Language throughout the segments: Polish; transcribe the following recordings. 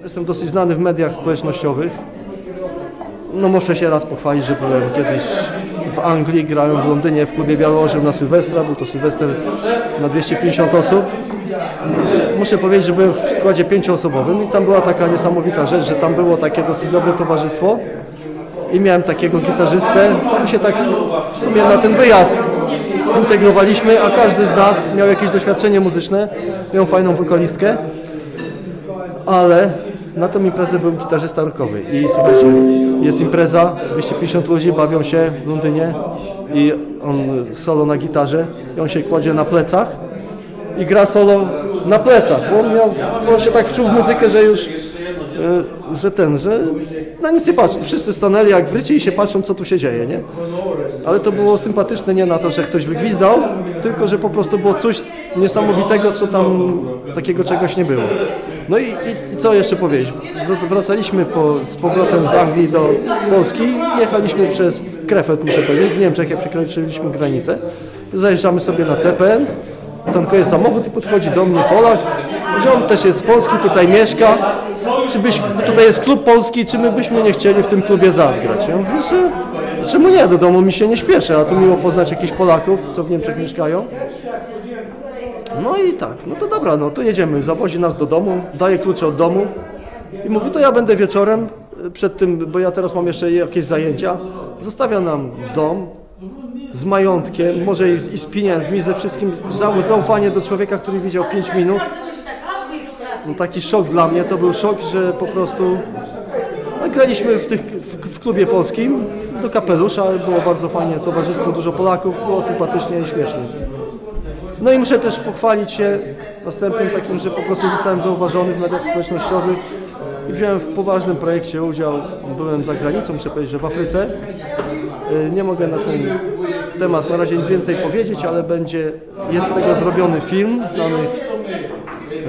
Jestem dosyć znany w mediach społecznościowych. No muszę się raz pochwalić, że byłem kiedyś w Anglii, grałem w Londynie w klubie Białoorzeł na Sylwestra, był to Sylwester na 250 osób. Muszę powiedzieć, że byłem w składzie pięcioosobowym i tam była taka niesamowita rzecz, że tam było takie dosyć dobre towarzystwo i miałem takiego gitarzystę, my się tak w sumie na ten wyjazd zintegrowaliśmy, a każdy z nas miał jakieś doświadczenie muzyczne, miał fajną wokalistkę, ale na tą imprezę był gitarzysta rockowy i słuchajcie, jest impreza, 250 ludzi bawią się w Londynie i on solo na gitarze i on się kładzie na plecach i gra solo na plecach, bo on, miał, on się tak wczuł w muzykę, że już, e, że ten, że na nic nie patrzy. Wszyscy stanęli jak wryci i się patrzą, co tu się dzieje, nie? Ale to było sympatyczne nie na to, że ktoś wygwizdał, tylko że po prostu było coś niesamowitego, co tam takiego czegoś nie było. No i, i, co jeszcze powiedzieć? Wrac- Wracaliśmy po, z powrotem z Anglii do Polski, jechaliśmy przez Krefeld, muszę powiedzieć, w Niemczech, jak przekroczyliśmy granicę. Zajeżdżamy sobie na CPN, jest samochód i podchodzi do mnie Polak, że on też jest z Polski, tutaj mieszka, czy byś, tutaj jest klub polski, czy my byśmy nie chcieli w tym klubie zagrać? Ja mówię, że czemu nie, do domu mi się nie śpieszy, a tu miło poznać jakichś Polaków, co w Niemczech mieszkają. No i tak, no to dobra, no to jedziemy, zawozi nas do domu, daje klucze od domu i mówi, to ja będę wieczorem y, przed tym, bo ja teraz mam jeszcze jakieś zajęcia, zostawia nam dom z majątkiem, może i, i z pieniędzmi, ze wszystkim, Zau- zaufanie do człowieka, który widział 5 minut. No taki szok dla mnie, to był szok, że po prostu graliśmy w, tych, w, w klubie polskim do kapelusza, było bardzo fajnie, towarzystwo, dużo Polaków, było sympatycznie i śmiesznie. No i muszę też pochwalić się następnym takim, że po prostu zostałem zauważony w mediach społecznościowych i wziąłem w poważnym projekcie udział. Byłem za granicą, muszę powiedzieć, że w Afryce. Y, Nie mogę na ten temat na razie nic więcej powiedzieć, ale będzie, jest z tego zrobiony film znanych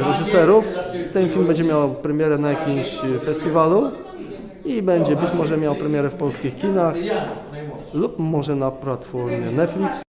reżyserów. Ten film będzie miał premierę na jakimś festiwalu i będzie być może miał premierę w polskich kinach lub może na platformie Netflix.